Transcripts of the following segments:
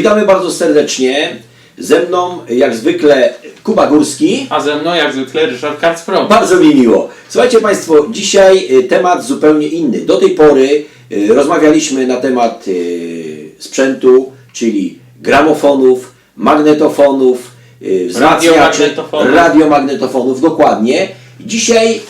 Witamy bardzo serdecznie. Ze mną, jak zwykle, Kuba Górski. A ze mną jak zwykle Ryszard Kacpro. Bardzo mi miło. Słuchajcie Państwo, dzisiaj y, temat zupełnie inny. Do tej pory y, rozmawialiśmy na temat y, sprzętu, czyli gramofonów, magnetofonów, wzmacniaczy, Radiomagnetofonów. radiomagnetofonów, dokładnie. Dzisiaj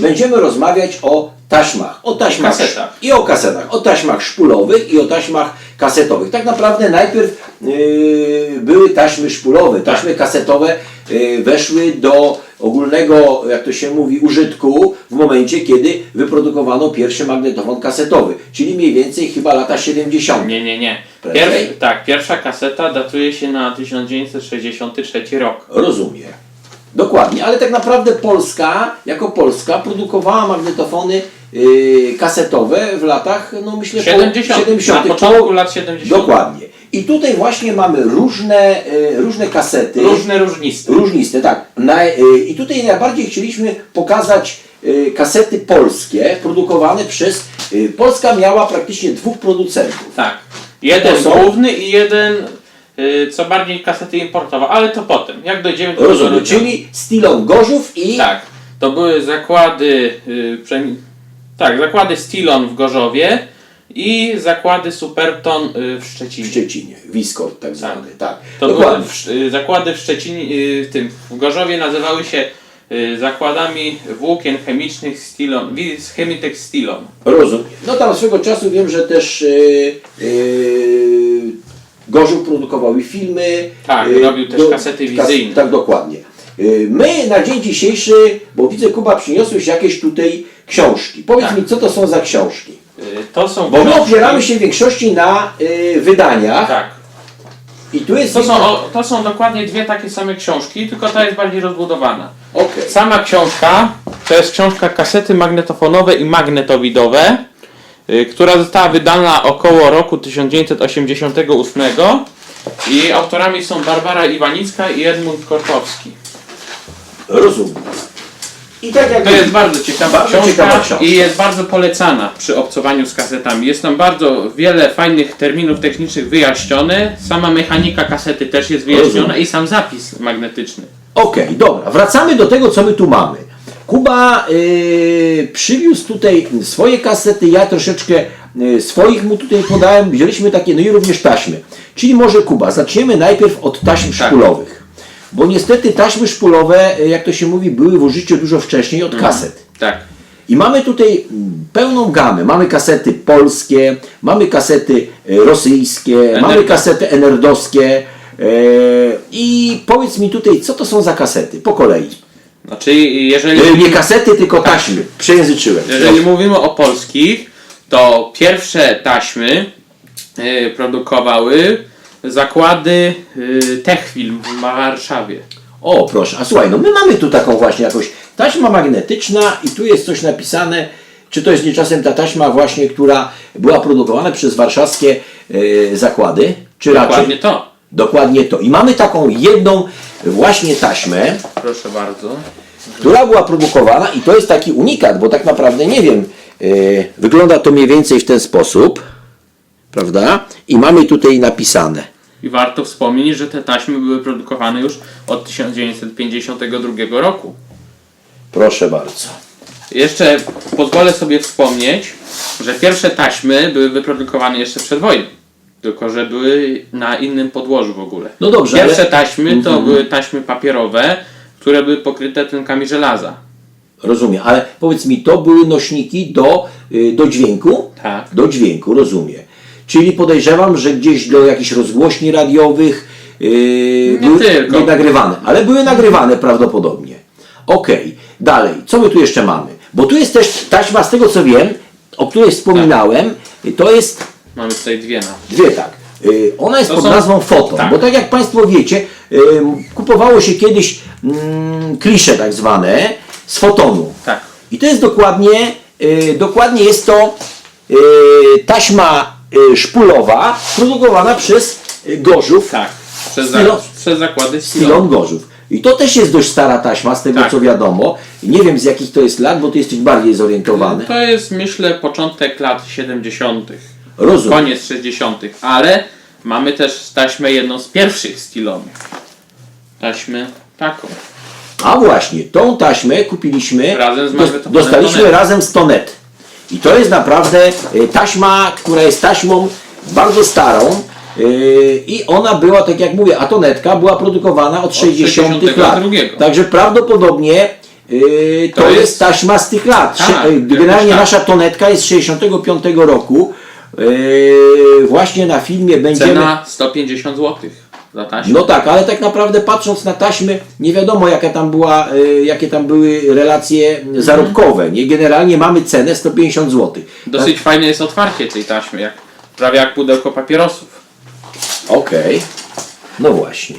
będziemy rozmawiać o taśmach, o taśmach Kasetach. i o kasetach, o taśmach szpulowych i o taśmach kasetowych. Tak naprawdę najpierw y, były taśmy szpulowe, taśmy kasetowe y, weszły do ogólnego, jak to się mówi, użytku w momencie, kiedy wyprodukowano pierwszy magnetofon kasetowy, czyli mniej więcej chyba lata 70. Nie, nie, nie. Pierw, tak, pierwsza kaseta datuje się na 1963 rok. Rozumiem. Dokładnie, ale tak naprawdę Polska, jako Polska, produkowała magnetofony yy, kasetowe w latach, no myślę, po 70. 70. Na początku po- lat 70. Dokładnie. I tutaj właśnie mamy różne, yy, różne kasety. Różne różniste. Różniste, tak. Yy, I tutaj najbardziej chcieliśmy pokazać kasety polskie, produkowane przez... Polska miała praktycznie dwóch producentów. Tak. Jeden są- główny i jeden y, co bardziej kasety importowe, ale to potem. Jak dojdziemy do Rozumiem, czyli Stilon Gorzów i... Tak. To były zakłady y, tak, zakłady Stilon w Gorzowie i zakłady Superton y, w w Szczecinie. Szczecinie, Wiskort tak zwany, tak. To Dokładnie. były zakłady w Szczecinie, y, w tym w Gorzowie nazywały się y, zakładami włókien chemicznych Stilon, Chemitex Stilon. Rozumiem. No tam swego czasu wiem, że też yy, yy, Gorzów produkował i filmy. Tak, yy, robił też kasety wizyjne. tak, dokładnie. Yy, my na dzień dzisiejszy, bo widzę Kuba przyniosłeś jakieś tutaj książki. Powiedz Tak. mi, co to są za książki? Y, To są Bo my opieramy się w większości na yy, wydaniach Tak. i tu jest... To są, o, to są dokładnie dwie takie same książki, tylko ta jest bardziej rozbudowana. Okej. Sama książka to jest książka kasety magnetofonowe i magnetowidowe, y, która została wydana około roku 1988 i autorami są Barbara Iwanicka i Edmund Korkowski. Rozumiem. I tak jak To jest bardzo ciekawa Bardzo książka ciekawa książka. i jest bardzo polecana przy obcowaniu z kasetami. Jest tam bardzo wiele fajnych terminów technicznych wyjaśnione. Sama mechanika kasety też jest wyjaśniona Rozumiem. i sam zapis magnetyczny. Okej, dobra, wracamy do tego, co my tu mamy. Kuba yy, przywiózł tutaj swoje kasety, ja troszeczkę yy, swoich mu tutaj podałem, wzięliśmy takie, no i również taśmy. Czyli może Kuba, zaczniemy najpierw od taśm Tak. Bo niestety taśmy szpulowe, yy, jak to się mówi, były w użyciu dużo wcześniej od kaset. Tak. I mamy tutaj pełną gamę. Mamy kasety polskie, mamy kasety e, rosyjskie, mamy kasety enerdowskie. E, I powiedz mi tutaj, co to są za kasety? Po kolei. Znaczy, jeżeli, E, Nie kasety, tylko taśmy. Przejęzyczyłem. jeżeli mówimy o polskich, to pierwsze taśmy produkowały zakłady y, Techfilm w Warszawie. O, proszę. A słuchaj, no my mamy tu taką właśnie jakąś taśma magnetyczna i tu jest coś napisane. Czy to jest nie czasem ta taśma właśnie, która była produkowana przez warszawskie e, zakłady? Czy raczej? Dokładnie to. Dokładnie to. I mamy taką jedną właśnie taśmę, Proszę bardzo. która była produkowana i to jest taki unikat, bo tak naprawdę nie wiem, yy, wygląda to mniej więcej w ten sposób, prawda? I mamy tutaj napisane. I warto wspomnieć, że te taśmy były produkowane już od 1952 roku. Proszę bardzo. Jeszcze pozwolę sobie wspomnieć, że pierwsze taśmy były wyprodukowane jeszcze przed wojną. Tylko, że były na innym podłożu w ogóle. No dobrze, Pierwsze ale- taśmy to były taśmy papierowe, które były pokryte tękami żelaza. Rozumiem, ale powiedz mi, to były nośniki do, yy, do dźwięku? Tak. Do dźwięku, rozumiem. Czyli podejrzewam, że gdzieś do jakichś rozgłośni radiowych yy, Nie były tylko. nie nagrywane, ale były nagrywane prawdopodobnie. Okej, dalej, co my tu jeszcze mamy? Bo tu jest też taśma, z tego co wiem, o której wspominałem, to jest Mamy tutaj dwie na. Dwie tak. Y, Ona jest To pod są- nazwą Foton, tak. bo tak jak Państwo wiecie, y, kupowało się kiedyś mm, klisze tak zwane z fotonu. Tak. I to jest dokładnie, y, dokładnie jest to y, taśma szpulowa produkowana przez y, Gorzów, Tak. Przez, przez zakłady Stilon. Gorzów. I to też jest dość stara taśma, z tego Tak. co wiadomo. Nie wiem z jakich to jest lat, bo ty jesteś bardziej zorientowany. To jest myślę początek lat 70. Rozumiem. Koniec 60. Ale mamy też taśmę jedną z pierwszych stylowych. Taśmę taką. A właśnie, tą taśmę kupiliśmy, Razem z magnetofonem dostaliśmy razem z Tonet. I to jest naprawdę e, taśma, która jest taśmą bardzo starą. e, I ona była, tak jak mówię, a tonetka była produkowana od 60 lat. 62. Także prawdopodobnie e, to, To jest, jest- taśma z tych lat. Tak, Generalnie tak. nasza tonetka jest z 65 roku. Właśnie na filmie będziemy. Cena 150 zł za taśmę. No tak, ale tak naprawdę patrząc na taśmy, nie wiadomo jaka tam była, y, jakie tam były relacje zarobkowe. Nie? Generalnie mamy cenę 150 zł. Dosyć fajne jest otwarcie tej taśmy, jak, prawie jak pudełko papierosów. Okej. No właśnie.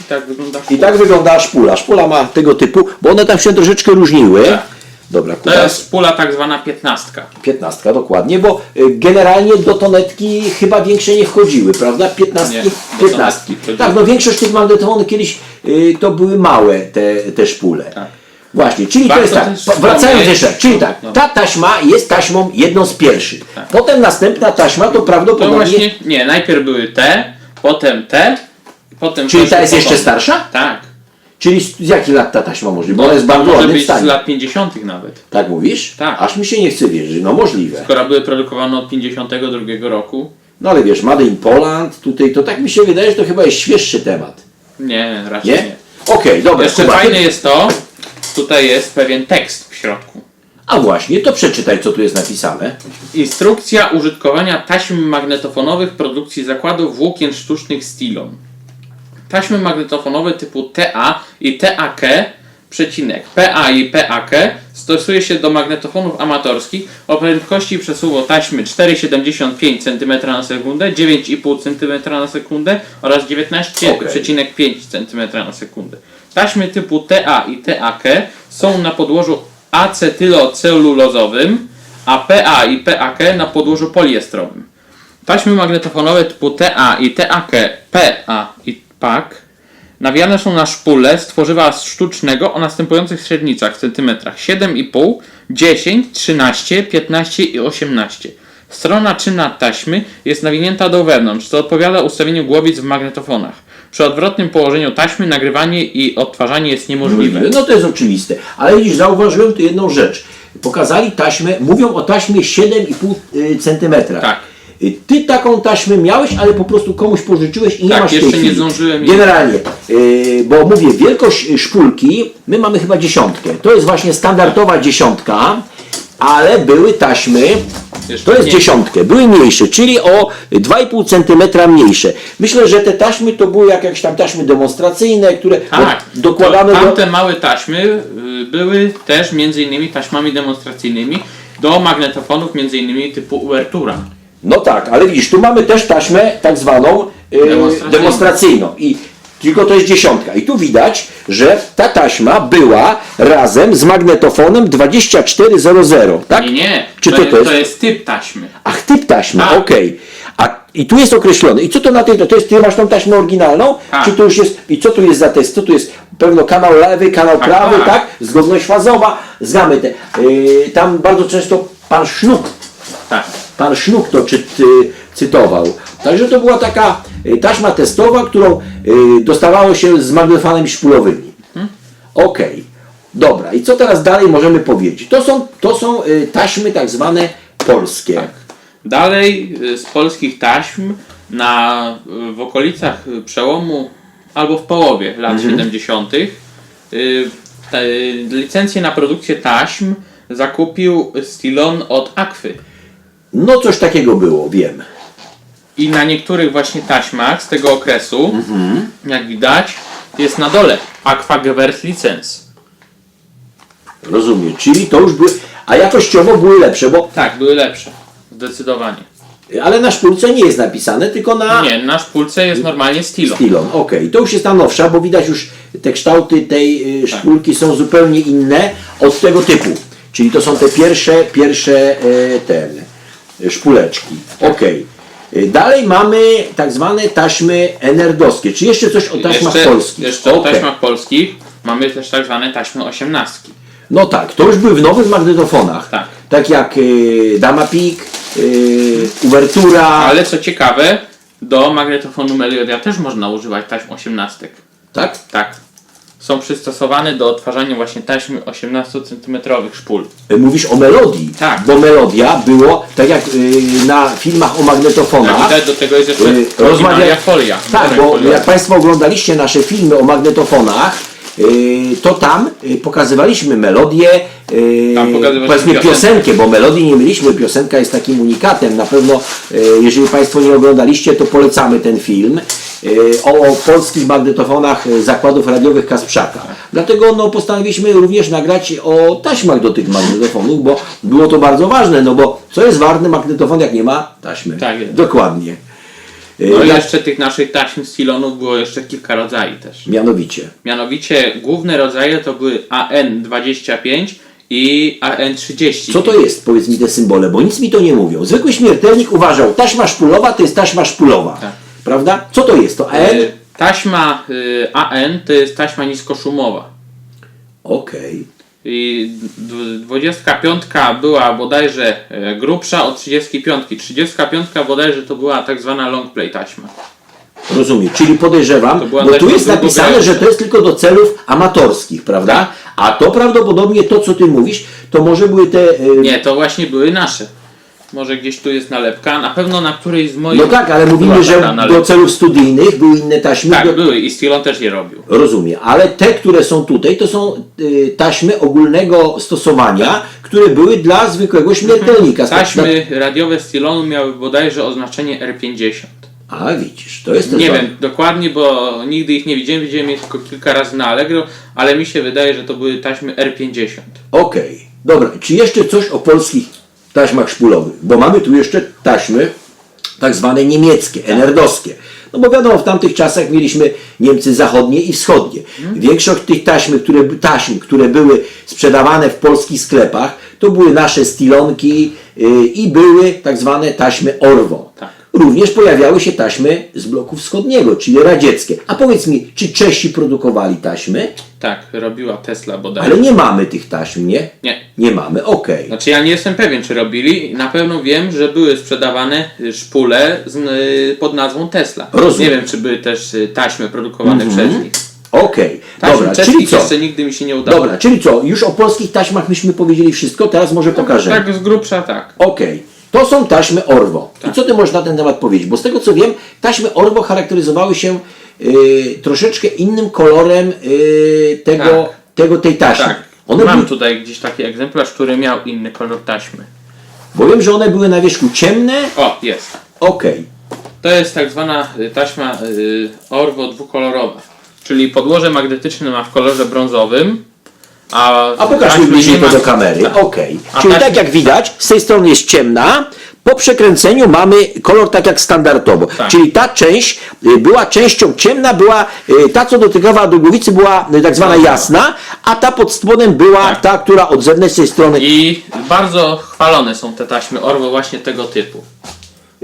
I tak wygląda I tak wygląda szpula. Szpula ma tego typu, bo one tam się troszeczkę różniły. Tak. Dobra, To jest pula tak zwana piętnastka. 15 dokładnie, bo y, generalnie do tonetki chyba większe nie wchodziły, prawda? 15. Nie, do 15. tonetki wchodziły. Tak, no większość tych magnetofonów kiedyś y, to były małe te, te szpule. Tak. Właśnie, czyli to Warto jest tak, wracając jeszcze, czyli tak, No. ta taśma jest taśmą jedną z pierwszych. Potem następna taśma to To prawdopodobnie, właśnie, nie, najpierw były te, potem te, potem czyli ta jest jeszcze starsza? Tak. Czyli z, z jakich lat ta taśma może być? Bo ona jest bardzo może ładnym być z stanie. lat 50 nawet. Tak mówisz? Tak. Aż mi się nie chce wierzyć, no możliwe. Skoro były produkowane od 52 roku. No ale wiesz, Made in Poland, tutaj to tak mi się wydaje, że to chyba jest świeższy temat. Nie, raczej Nie? nie. Okej, dobra. Jeszcze Kuba, fajne ty- jest to, tutaj jest pewien tekst w środku. A właśnie, to przeczytaj, co tu jest napisane. Instrukcja użytkowania taśm magnetofonowych produkcji zakładów włókien sztucznych Stilon. Taśmy magnetofonowe typu TA i TAK przecinek PA i PAK stosuje się do magnetofonów amatorskich o prędkości przesuwu taśmy 4,75 cm na sekundę, 9,5 cm na sekundę oraz 19,5 cm na sekundę. Taśmy typu TA i TAK są na podłożu acetylocelulozowym, a PA i PAK na podłożu poliestrowym. Taśmy magnetofonowe typu TA i TAK, PA i PAK nawijane są na szpulę z tworzywa sztucznego o następujących średnicach w centymetrach 7,5, 10, 13, 15 i 18. Strona czynna taśmy jest nawinięta do wewnątrz, co odpowiada ustawieniu głowic w magnetofonach. Przy odwrotnym położeniu taśmy nagrywanie i odtwarzanie jest niemożliwe. No to jest oczywiste. Ale widzisz, zauważyłem tu jedną rzecz. Pokazali taśmę, mówią o taśmie 7,5 cm. Tak. Ty taką taśmę miałeś, ale po prostu komuś pożyczyłeś i nie Tak, masz tej jeszcze nie zdążyłem Generalnie, yy, bo mówię, wielkość szpulki, my mamy chyba dziesiątkę. To jest właśnie standardowa dziesiątka, ale były taśmy, to jest dziesiątkę, były mniejsze, czyli o 2,5 cm mniejsze. Myślę, że te taśmy to były jak- jakieś tam taśmy demonstracyjne, które Tak, dokładamy to do... tamte małe taśmy y, były też między innymi taśmami demonstracyjnymi do magnetofonów między innymi typu Uertura. No tak, ale widzisz, tu mamy też taśmę tak zwaną e, Demonstracyjną. demonstracyjną. I tylko to jest dziesiątka. I tu widać, że ta taśma była razem z magnetofonem 2400, tak? Nie, nie, Czy to, to, jest, to jest? to jest typ taśmy. Ach, typ taśmy, Tak. okej. A i tu jest określony. I co to na tej, to jest, ty masz tą taśmę oryginalną? Tak. Czy to już jest, i co tu jest za test? Co tu jest? Pewno kanał lewy, kanał Tak, prawy, tak. tak? Zgodność fazowa, znamy te. Yy, tam bardzo często pan Sznuk Tak. Pan Sznuk to czy, ty, cytował. Także to była taka y, taśma testowa, którą y, dostawało się z magnetofonami szpulowymi. Okej, dobra. I co teraz dalej możemy powiedzieć? To są, to są y, taśmy tak zwane polskie. Tak. Dalej y, z polskich taśm na, y, w okolicach y, przełomu albo w połowie lat Mhm. 70. y, te, licencję na produkcję taśm zakupił Stilon od Akwy. No coś takiego było, wiem. I na niektórych właśnie taśmach z tego okresu, jak widać, jest na dole Aqua Gewährt Licenz. Rozumiem. Czyli to już były, a jakościowo były lepsze, bo, Tak, były lepsze. Zdecydowanie. ale na szpulce nie jest napisane, tylko na Nie, na szpulce jest normalnie Stilo. Stilon. Okej, to już jest ta nowsza, bo widać już te kształty tej y, szpulki są zupełnie inne od tego typu. Czyli to są te pierwsze, pierwsze e, ten, e, szpuleczki. Y, Dalej mamy tak zwane taśmy enerdowskie. Czy jeszcze coś o taśmach jeszcze, polskich? Jeszcze o Okej. taśmach polskich mamy też tak zwane taśmy osiemnastki. No tak, to już były w nowych magnetofonach. Tak. Tak jak y, Dama Peak, y, Uvertura. Ale co ciekawe, Do magnetofonu Melodia też można używać taśm 18. Tak? Tak. Są przystosowane do odtwarzania właśnie taśmy 18 cm szpul. E, Mówisz o melodii. Tak. Bo melodia było, tak jak y, na filmach o magnetofonach. Widać do tego jest jeszcze Yy, rozmawia folia. Tak, bo jak Państwo oglądaliście nasze filmy o magnetofonach, yy, to tam yy, pokazywaliśmy melodię, Tam powiedzmy piosenkę. piosenkę, bo melodii nie mieliśmy, piosenka jest takim unikatem. Na pewno, jeżeli Państwo nie oglądaliście, to polecamy ten film o polskich magnetofonach yy, zakładów radiowych Kasprzaka. Dlatego no, postanowiliśmy również nagrać o taśmach do tych magnetofonów, bo było to bardzo ważne, no bo co jest ważny magnetofon, jak nie ma taśmy? Tak jest. Dokładnie. Yy, No i jeszcze tych naszych taśm stylonów było jeszcze kilka rodzajów też. Mianowicie. Mianowicie główne rodzaje to były AN25 i AN30. Co to jest? Powiedz mi te symbole, bo nic mi to nie mówią. Zwykły śmiertelnik uważał, taśma szpulowa to jest taśma szpulowa. Tak. Prawda? Co to jest? To AN? Y, Taśma y, AN to jest taśma niskoszumowa. Okej. I d- 25 była bodajże e, grubsza od 35. 35 bodajże to była tak zwana long play taśma. Rozumiem. Czyli podejrzewam, bo tu jest napisane, że to jest tylko do celów amatorskich, prawda? A to prawdopodobnie to, co ty mówisz, to może były te... e, Nie, to właśnie były nasze. Może gdzieś tu jest nalepka, na pewno na którejś z moich. No tak, ale mówimy, że do celów studyjnych były inne taśmy. Tak, do... były i Stilon też je robił. Rozumiem, ale te, które są tutaj, to są y, taśmy ogólnego stosowania, które były dla zwykłego śmiertelnika. Taśmy radiowe Stilonu miały bodajże oznaczenie R50. A widzisz, to jest ten Nie sam- wiem dokładnie, bo nigdy ich nie widziałem, widziałem je tylko kilka razy na Allegro, ale mi się wydaje, że to były taśmy R50. Okej, dobra. Czy jeszcze coś o polskich taśmach szpulowych? Bo mamy tu jeszcze taśmy tak zwane niemieckie, enerdowskie. No bo wiadomo, w tamtych czasach mieliśmy Niemcy zachodnie i wschodnie. Większość tych taśm które, taśm, które były sprzedawane w polskich sklepach, to były nasze stilonki yy, i były tak zwane taśmy Orwo. Również pojawiały się taśmy z bloku wschodniego, czyli radzieckie. A powiedz mi, czy Czesi produkowali taśmy? Tak, robiła Tesla bodajże. Ale nie mamy tych taśm, nie? Nie. Nie mamy, okej. Znaczy ja nie jestem pewien, czy robili. Na pewno wiem, że były sprzedawane y, szpule z, y, pod nazwą Tesla. Rozumiem. Nie wiem, czy były też y, taśmy produkowane Mhm. przez nich. Okej, dobra, czyli co? jeszcze nigdy mi się nie udało. Dobra, czyli co? Już o polskich taśmach myśmy powiedzieli wszystko, teraz może pokażemy. Tak z grubsza tak. Okej, to są taśmy Orwo. Tak. I co ty możesz na ten temat powiedzieć? Bo z tego co wiem, taśmy Orwo charakteryzowały się y, troszeczkę innym kolorem y, tego, Tak. tego, tej taśmy. Tak. One Mam były, tutaj gdzieś taki egzemplarz, który miał inny kolor taśmy. bo wiem, że one były na wierzchu ciemne. O, jest. Okej, To jest tak zwana y, taśma y, Orwo dwukolorowa. Czyli podłoże magnetyczne ma w kolorze brązowym, a, a pokaż mi taśmy bliżej nie to ma- do kamery. Okej, A czyli taśmy- tak jak widać, z tej strony jest ciemna. Po przekręceniu mamy kolor tak jak standardowo. Tak. Czyli ta część y, była częścią ciemna, była y, ta co dotykała do głowicy była y, tak zwana jasna, a ta pod spodem była Tak. ta, która od zewnętrznej strony. I bardzo chwalone są te taśmy Orwo właśnie tego typu.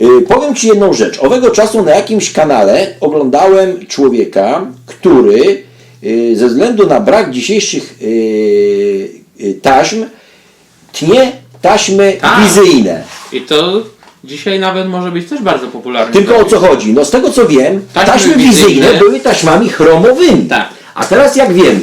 Y, Powiem Ci jedną rzecz. Owego czasu na jakimś kanale oglądałem człowieka, który ze względu na brak dzisiejszych y, y, taśm tnie taśmy Tak. wizyjne. I to dzisiaj nawet może być też bardzo popularne. Tylko o co chodzi? No z tego co wiem, Taśmy taśmy, wizyjne. wizyjne były taśmami chromowymi. Tak. A teraz jak wiemy,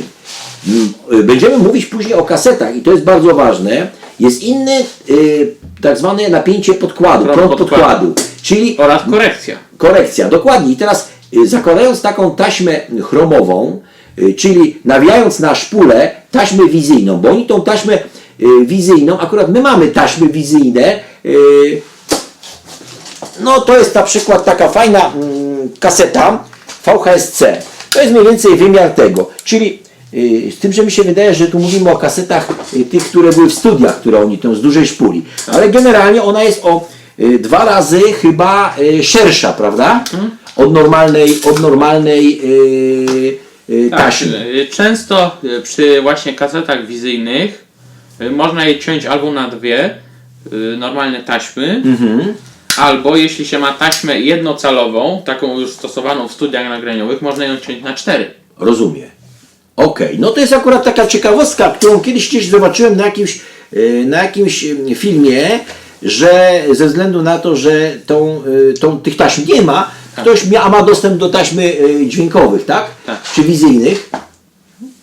mm, y, będziemy mówić później o kasetach i to jest bardzo ważne, jest inny y, tak zwane napięcie podkładu, Prąd prąd podkładu. podkładu. Czyli Oraz korekcja. Korekcja, dokładnie. I teraz y, zakładając taką taśmę chromową, y, czyli nawijając na szpulę taśmę wizyjną, bo oni tą taśmę y, wizyjną, akurat my mamy taśmy wizyjne, y, no to jest na przykład taka fajna mm, kaseta VHS-C. To jest mniej więcej wymiar tego, czyli y, z tym, że mi się wydaje, że tu mówimy o kasetach y, tych, które były w studiach, które oni tą z dużej szpuli. Ale generalnie ona jest o y, dwa razy chyba y, szersza, prawda? Od normalnej, od normalnej y, Tak, taśmy. y, często y, przy właśnie kasetach wizyjnych można je ciąć albo na dwie normalne taśmy, Mhm. albo jeśli się ma taśmę jednocalową, taką już stosowaną w studiach nagraniowych, można ją ciąć na cztery. Rozumiem. Okej, no to jest akurat taka ciekawostka, którą kiedyś gdzieś zobaczyłem na jakimś, na jakimś filmie, że ze względu na to, że tą, tą, tych taśm nie ma, Ktoś mia, a ma dostęp do taśmy y, dźwiękowych, tak? Tak. Czy wizyjnych?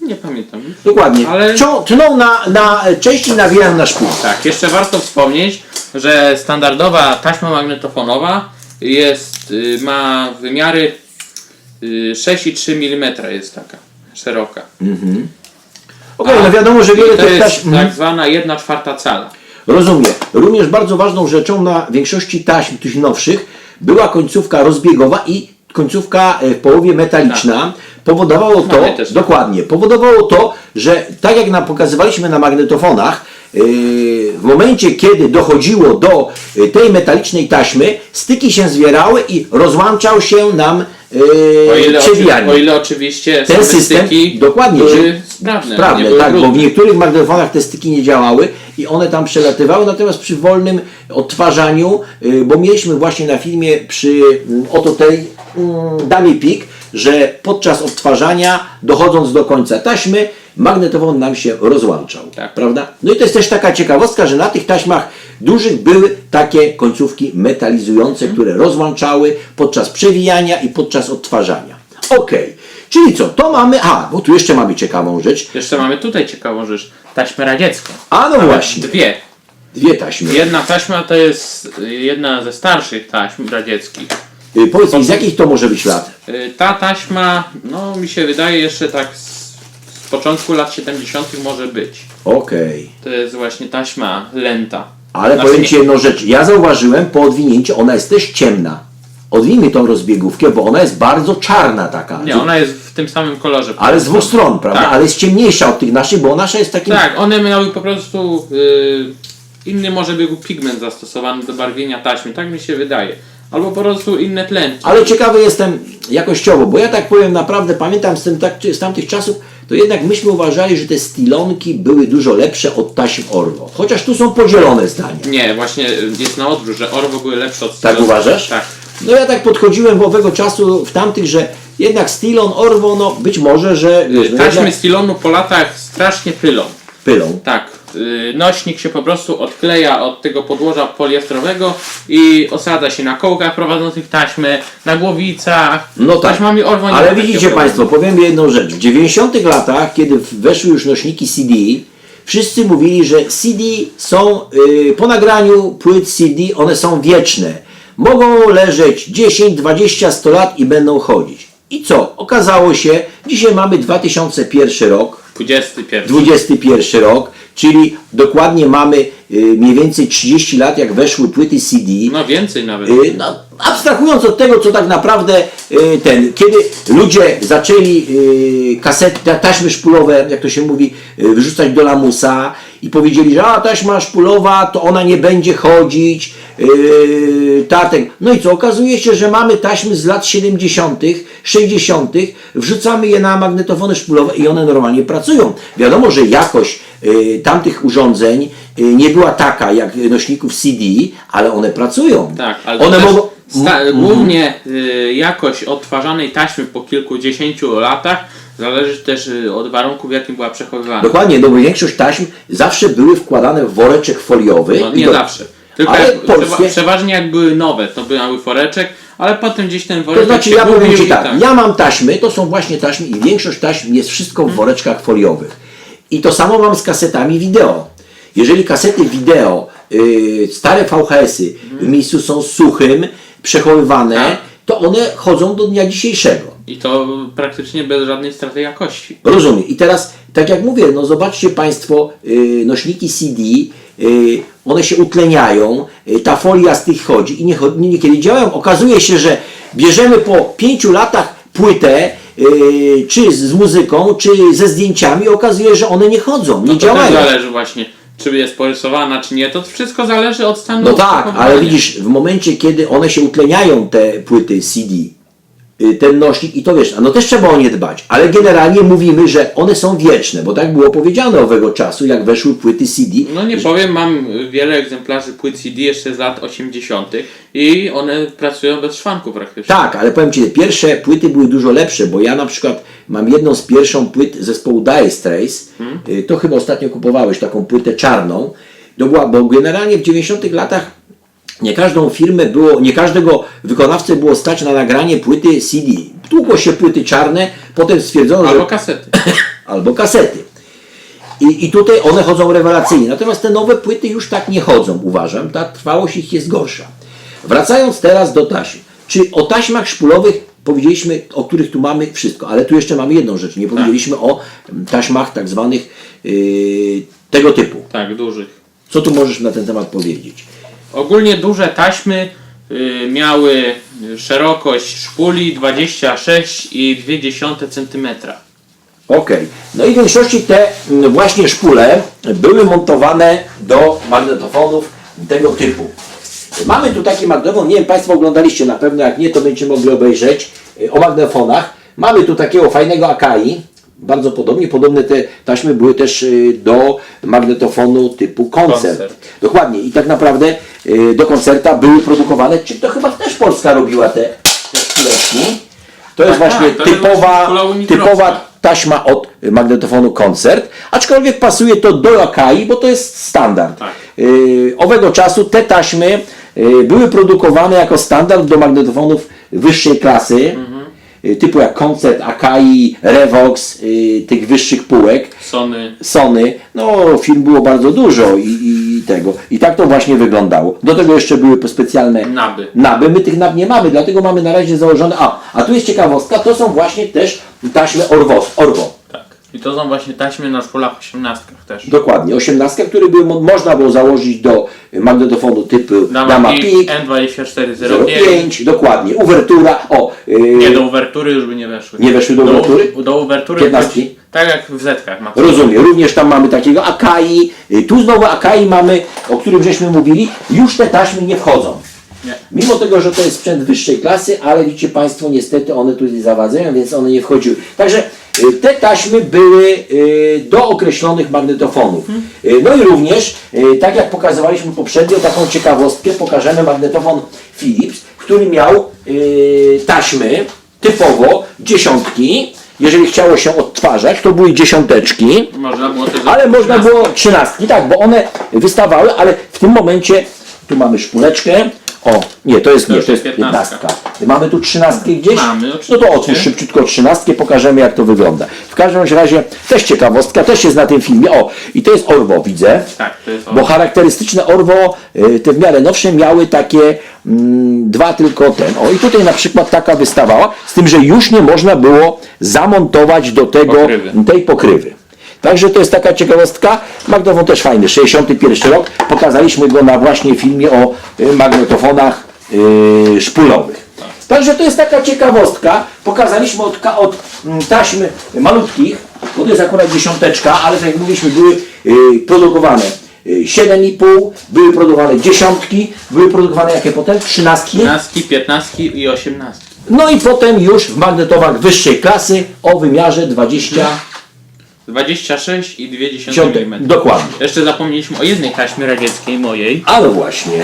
Nie pamiętam. Dokładnie. Ale- Cią, tną na, na części nawijają na szpul. Tak, jeszcze warto wspomnieć, że standardowa taśma magnetofonowa jest, y, ma wymiary y, 6,3 mm jest taka szeroka. Okej, no wiadomo, że wiele tych jest taśm... tak zwana 1 czwarta cala. Rozumiem. Również bardzo ważną rzeczą na większości taśm tych nowszych była końcówka rozbiegowa i końcówka e, w połowie metaliczna. Powodowało to, też. dokładnie, powodowało to, że tak jak nam pokazywaliśmy na magnetofonach, yy, w momencie kiedy dochodziło do yy, tej metalicznej taśmy, styki się zwierały i rozłączał się nam yy, O ile, oczy, przewijanie. o ile oczywiście Ten system, styki dokładnie, były sprawne, Sprawne, były tak, bo w niektórych magnetofonach te styki nie działały i one tam przelatywały, natomiast przy wolnym odtwarzaniu, y, bo mieliśmy właśnie na filmie przy mm, oto tej mm, damie pik, że podczas odtwarzania, dochodząc do końca taśmy, magnetofon nam się rozłączał, Tak. prawda? No i to jest też taka ciekawostka, że na tych taśmach dużych były takie końcówki metalizujące, które rozłączały podczas przewijania i podczas odtwarzania. Okej, czyli co, to mamy, a, bo tu jeszcze mamy ciekawą rzecz, Jeszcze mamy tutaj ciekawą rzecz, taśmę radziecką. a no Nawet właśnie, Dwie. dwie taśmy. Jedna taśma to jest jedna ze starszych taśm radzieckich. Y, Powiedz mi, z jakich to może być lat? Y, Ta taśma, no mi się wydaje jeszcze tak z, z początku lat 70. może być. Okej. To jest właśnie taśma lenta. Ale Znaczy powiem Ci jedną rzecz. Ja zauważyłem po odwinięciu, ona jest też ciemna. Odwijmy tą rozbiegówkę, bo ona jest bardzo czarna taka. Nie, ona jest w tym samym kolorze. Ale z dwóch stron, prawda? Tak. Ale jest ciemniejsza od tych naszych, bo nasza jest takim... Tak, one miały po prostu y, inny może był pigment zastosowany do barwienia taśmy, tak mi się wydaje. Albo po prostu inne tlenki. Ale ciekawy jestem jakościowo, bo ja tak powiem naprawdę, pamiętam z, tym, tak, z tamtych czasów, to jednak myśmy uważali, że te stilonki były dużo lepsze od taśm Orwo. Chociaż tu są podzielone zdania. Nie, właśnie y, jest na odwrót, że Orwo były lepsze od Tak Stilonu. uważasz? Tak. No ja tak podchodziłem w owego czasu w tamtych, że jednak Stilon, Orwo, no być może, że no Taśmy jednak Stilonu po latach strasznie pylą. pylą. Tak, nośnik się po prostu odkleja od tego podłoża poliestrowego i osadza się na kołkach prowadzących taśmy, na głowicach. No tak. Taśmami ma Ale widzicie. Państwo, powiem jedną rzecz. W 90 latach, kiedy weszły już nośniki CD, wszyscy mówili, że CD są, y, po nagraniu płyt CD, one są wieczne. Mogą leżeć 10, 20, 100 lat i będą chodzić. I co? Okazało się, dzisiaj mamy 2001 rok, 21. 21 rok, czyli dokładnie mamy y, mniej więcej 30 lat, jak weszły płyty CD. No więcej nawet. Y, No, abstrahując od tego, co tak naprawdę y, ten, kiedy ludzie zaczęli kasety, ta- taśmy szpulowe, jak to się mówi, wyrzucać do lamusa i powiedzieli, że a taśma szpulowa, to ona nie będzie chodzić, tatek. No i co, okazuje się, że mamy taśmy z lat 70., 60., wrzucamy je na magnetofony szpulowe i one normalnie pracują. Wiadomo, że jakość y, tamtych urządzeń y, nie była taka jak nośników CD, ale one pracują. Tak, ale one mogą. Mhm. głównie y, jakość odtwarzanej taśmy po kilkudziesięciu latach zależy też od warunków, w jakim była przechowywana. Dokładnie, no bo większość taśm zawsze były wkładane w woreczek foliowy. No, nie do- zawsze. Tylko Ale jak, polskie- przewa- przeważnie jak były nowe, to były woreczek, ale potem gdzieś ten To woreczek znaczy ja powiem Ci i tak, ja mam taśmy, to są właśnie taśmy i większość taśm jest wszystko w woreczkach foliowych. I to samo mam z kasetami wideo. Jeżeli kasety wideo, yy, stare VHS-y w miejscu są suchym, przechowywane, Tak. To one chodzą do dnia dzisiejszego. I to praktycznie bez żadnej straty jakości. Rozumiem. I teraz, tak jak mówię, no zobaczcie Państwo, yy, nośniki CD, yy, one się utleniają, yy, ta folia z tych chodzi i nie, niekiedy działają. Okazuje się, że bierzemy po pięciu latach płytę, yy, czy z, muzyką, czy ze zdjęciami, okazuje się, że one nie chodzą, nie No to działają. zależy właśnie, czy jest porysowana, czy nie. To wszystko zależy od stanu No tak, ale widzisz, w momencie, kiedy one się utleniają, te płyty CD, ten nośnik i to wiesz, no też trzeba o nie dbać, ale generalnie mówimy, że one są wieczne, bo tak było powiedziane owego czasu, jak weszły płyty CD. No nie powiem, mam wiele egzemplarzy płyt CD jeszcze z lat 80. i one pracują bez szwanku praktycznie. Tak, ale powiem Ci, te pierwsze płyty były dużo lepsze, bo ja na przykład mam jedną z pierwszą płyt zespołu Dire Straits, y, to chyba ostatnio kupowałeś taką płytę czarną, to była, bo generalnie w 90 latach Nie każdą firmę było, nie każdego wykonawcę było stać na nagranie płyty CD. Tłukło się płyty czarne, potem stwierdzono, Albo że kasety. albo kasety. I, I tutaj one chodzą rewelacyjnie. Natomiast te nowe płyty już tak nie chodzą, uważam. Ta trwałość ich jest gorsza. Wracając teraz do taśm. Czy o taśmach szpulowych powiedzieliśmy, o których tu mamy wszystko, ale tu jeszcze mamy jedną rzecz. Nie powiedzieliśmy o mm, taśmach tak zwanych yy, tego typu. Tak, dużych. Co tu możesz na ten temat powiedzieć? Ogólnie duże taśmy y, miały szerokość szpuli 26,2 cm. Okej. No i w większości te mm, właśnie szpule były montowane do magnetofonów tego typu. Mamy tu taki magnetofon, nie wiem, Państwo oglądaliście na pewno, jak nie, to będziecie mogli obejrzeć y, o magnetofonach. Mamy tu takiego fajnego Akai, bardzo podobnie, podobne te taśmy były też y, do magnetofonu typu koncert. Koncert. Dokładnie i tak naprawdę y, do koncerta były produkowane, czy to chyba też Polska robiła te, te. To jest Tak, właśnie tak, to typowa, typowa taśma od magnetofonu koncert, aczkolwiek pasuje to do Akai, bo to jest standard. Tak. Yy, owego czasu te taśmy były produkowane jako standard do magnetofonów wyższej klasy, yy, typu jak koncert, Akai, Revox, yy, tych wyższych półek. Sony. Sony, no film było bardzo dużo i, i tego. I tak to właśnie wyglądało. Do tego jeszcze były specjalne Naby. naby. My tych nab nie mamy, dlatego mamy na razie założone. A, a tu jest ciekawostka, to są właśnie też taśmy Orwo. Orwo. I to są właśnie taśmy na szpulach 18 też. Dokładnie, 18, które by mo- można było założyć do magnetofonu typu Dama, Dama Pik N2405. 05, dokładnie, uwertura, o, yy, Nie, do uwertury już by nie weszły. Nie weszły do uwertury? Do uwertury. 15? być- Tak jak w Zetkach ma. Rozumiem, również tam mamy takiego Akai, y, tu znowu Akai mamy, o którym żeśmy mówili, już te taśmy nie wchodzą. Nie. Mimo tego, że to jest sprzęt wyższej klasy, ale widzicie Państwo, niestety one tutaj zawadzają, więc one nie wchodziły. Także y, te taśmy były y, do określonych magnetofonów. Y, No i również, y, tak jak pokazywaliśmy poprzednio, taką ciekawostkę, pokażemy magnetofon Philips, który miał y, taśmy typowo dziesiątki. Jeżeli chciało się odtwarzać, to były dziesiąteczki. Można było też Ale można było trzynastki, tak, bo one wystawały, ale w tym momencie tu mamy szpuleczkę. O, nie, to jest nie, to jest piętnastka. Mamy tu trzynastkę gdzieś? Mamy, No oczywiście. to otwórz szybciutko trzynastkę, pokażemy jak to wygląda. W każdym razie też ciekawostka, też jest na tym filmie. O, i to jest Orwo, widzę. Tak, to jest Bo charakterystyczne Orwo, y, te w miarę nowsze, miały takie mm, dwa tylko ten. O i tutaj na przykład taka wystawała, z tym, że już nie można było zamontować do tego Pokrywy. tej pokrywy. Także to jest taka ciekawostka. Magnetofon też fajny, 61 rok. Pokazaliśmy go na właśnie filmie o y, magnetofonach y, szpulowych. Także to jest taka ciekawostka. Pokazaliśmy od, od mm, taśm malutkich, bo to jest akurat dziesiąteczka, ale tak jak mówiliśmy, były y, produkowane y, 7,5, były produkowane dziesiątki, były produkowane jakie potem? Trzynastki. 15, 15 i 18. No i potem już w magnetowach wyższej klasy o wymiarze 20 26 i 2 dziesiątek. mm. Dokładnie. Jeszcze zapomnieliśmy o jednej taśmie radzieckiej mojej, Ale właśnie.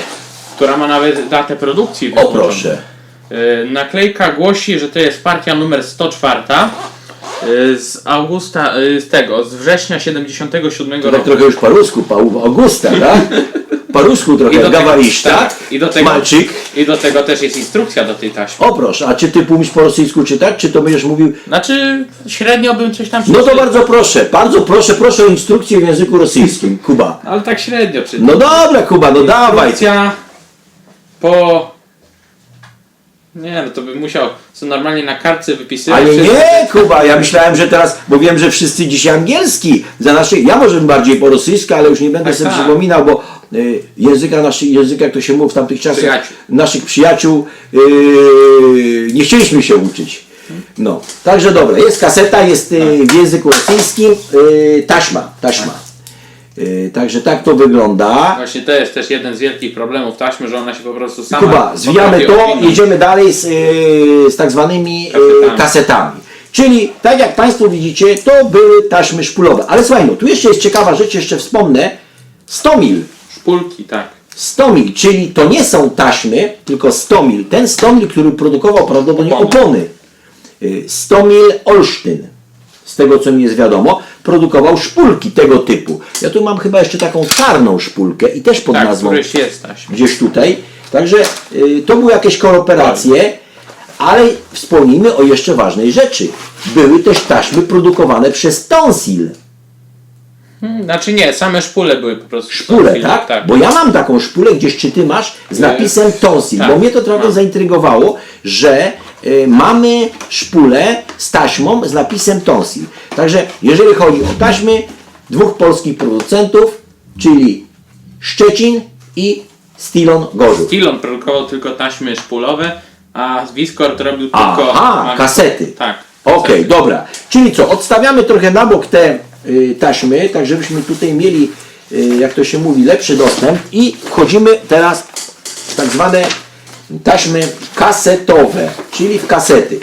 która ma nawet datę produkcji. O wyznaczoną. proszę. Y, Naklejka głosi, że to jest partia numer 104 y, z augusta, y, z tego, z września 77 To tak roku. trochę już po rusku, po Augusta, tak? Po rusku trochę, tego- tak, i do tego, malczyk. I do tego też jest instrukcja do tej taśmy. O proszę, a czy ty umiesz po rosyjsku czytać, czy to będziesz mówił? Znaczy, średnio bym coś tam No to przeczytał. bardzo proszę, bardzo proszę, proszę o instrukcję w języku rosyjskim, Kuba. Ale tak średnio czytam. No dobra, Kuba, no dawaj. Instrukcja po... Nie, no to bym musiał co normalnie na kartce wypisywać. Ale wszystko. nie, Kuba, ja myślałem, że teraz, bo wiem, że wszyscy dzisiaj angielski, za nasze, ja może bardziej po rosyjsku, ale już nie będę Tak, sobie tak. przypominał, bo języka, naszych, języka, jak to się mówi w tamtych czasach, Przyjaciół. naszych przyjaciół, y, nie chcieliśmy się uczyć. No, także dobra, jest kaseta, jest y, w języku rosyjskim, y, taśma, taśma. Y, także tak to wygląda. Właśnie to jest też jeden z wielkich problemów taśmy, że ona się po prostu sama... Kuba, zwijamy to, odwinąć. jedziemy dalej z, y, z tak zwanymi y, Kasetami. kasetami. Czyli, tak jak Państwo widzicie, to były taśmy szpulowe. Ale słuchaj, no tu jeszcze jest ciekawa rzecz, jeszcze wspomnę. 100 mil. Szpulki, tak. 100 mil, czyli to nie są taśmy, tylko 100 mil. Ten 100 mil, który produkował prawdopodobnie Opony. Y, 100 mil Olsztyn, z tego co mi jest wiadomo, produkował szpulki tego typu. Ja tu mam chyba jeszcze taką czarną szpulkę i też pod Tak, nazwą któryś jest taśma. gdzieś tutaj. Także y, to były jakieś kooperacje, ale wspomnijmy o jeszcze ważnej rzeczy. Były też taśmy produkowane przez Tonsil. Hmm, Znaczy nie, same szpule były po prostu. Szpulę, Film, tak? tak. Bo ja mam taką szpulę, gdzieś czy ty masz, z napisem Tonsil, tak, bo mnie to trochę mam. zaintrygowało, że y, mamy szpulę z taśmą z napisem Tonsil. Także jeżeli chodzi o taśmy, dwóch polskich producentów, czyli Szczecin i Stilon Gorzów. Stilon produkował tylko taśmy szpulowe, a Wiskort robił tylko... Aha, kasety. Tak. Okej, kasety. dobra. Czyli co, odstawiamy trochę na bok te taśmy, tak żebyśmy tutaj mieli, y, jak to się mówi, lepszy dostęp i wchodzimy teraz w tak zwane taśmy kasetowe, czyli w kasety.